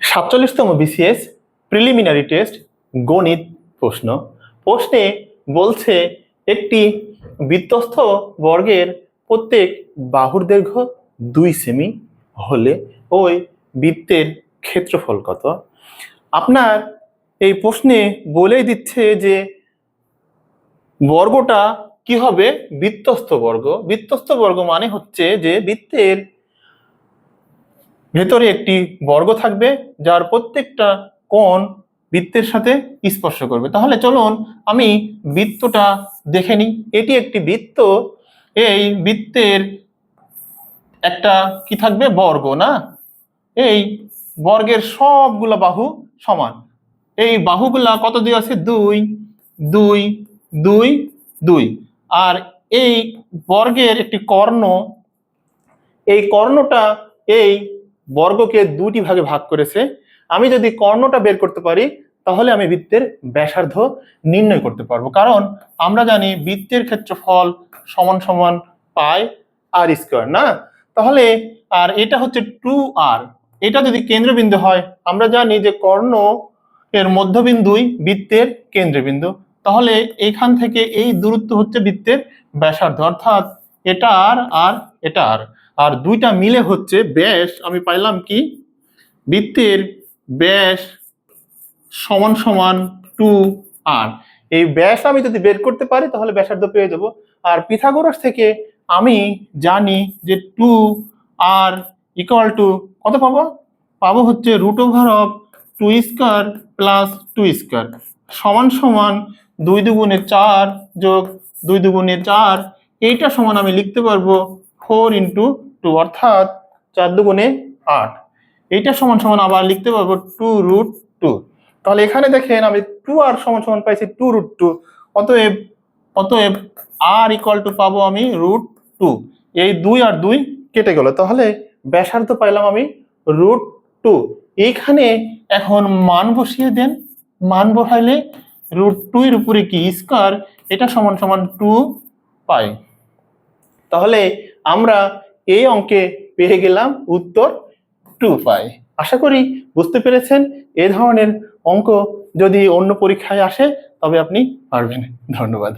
সাতচল্লিশতম BCS preliminary test গণিত প্রশ্ন। প্রশ্নে বলছে, একটি বৃত্তস্থ বর্গের প্রত্যেক বাহুর দৈর্ঘ্য দুই সেমি হলে ওই বৃত্তের ক্ষেত্রফল কত? আপনার এই প্রশ্নে বলেই দিচ্ছে যে বর্গটা কি হবে? বৃত্তস্থ বর্গ। বৃত্তস্থ বর্গ মানে হচ্ছে যে বৃত্তের ভেতরে একটি বর্গ থাকবে যার প্রত্যেকটা কোণ বৃত্তের সাথে স্পর্শ করবে। তাহলে চলুন আমি বৃত্তটা দেখে নিই। এটি একটি বৃত্ত। এই বৃত্তের একটা কি থাকবে? বর্গ, না? এই বর্গের সবগুলো বাহু সমান। এই বাহুগুলা কত দিয়ে আছে? দুই দুই দুই দুই। আর এই বর্গের একটি কর্ণ, এই কর্ণটা এই বর্গকে দুটি ভাগে ভাগ করেছে। আমি যদি কর্ণটা বের করতে পারি, তাহলে আমি বৃত্তের ব্যাসার্ধ নির্ণয় করতে পারব। কারণ আমরা জানি বৃত্তের ক্ষেত্রফল সমান সমান পাই আর স্কোয়ার না? তাহলে আর এটা হচ্ছে টু আর এটা যদি কেন্দ্রবিন্দু হয়, আমরা জানি যে কর্ণ এর মধ্যবিন্দুই বৃত্তের কেন্দ্রবিন্দু। তাহলে এখান থেকে এই দূরত্ব হচ্ছে বৃত্তের ব্যাসার্ধ। অর্থাৎ এটা আর আর এটা আর আর দুইটা মিলে হচ্ছে ব্যাস, আমি পাইলাম কি? বৃত্তের ব্যাস সমান সমান টু আর এই ব্যাস আমি যদি বের করতে পারি, তাহলে ব্যাসার্ধ পেয়ে যাব। আর পিথাগোরাস থেকে আমি জানি যে টু আর ইকুয়াল টু কত পাবো? পাবো হচ্ছে root over of two square plus two square সমান সমান দুই দুগুণে চার যোগ দুই দুগুণে চার, এইটা সমান আমি লিখতে পারব ফোর ইন্টু টু অর্থাৎ চার দুগুণে আট। এইটা সমান সমান আবার লিখতে পারব টু রুট টু তাহলে এখানে দেখেন আমি টু আর সমান সমান পাইছি টু রুট টু অতএব অতএব আর ইকুয়াল টু পাবো আমি রুট টু এই দুই আর দুই কেটে গেল। তাহলে ব্যাসার্ধ পাইলাম আমি রুট টু এইখানে এখন মান বসিয়ে দেন। মান বসাইলে রুট টু এর উপরে কি স্কোয়ার এটা সমান সমান টু পাই তাহলে আমরা এই অঙ্কে পেয়ে গেলাম উত্তর টু পাই। আশা করি বুঝতে পেরেছেন, এ ধরনের অঙ্ক যদি অন্য পরীক্ষায় আসে, তবে আপনি পারবেন। ধন্যবাদ।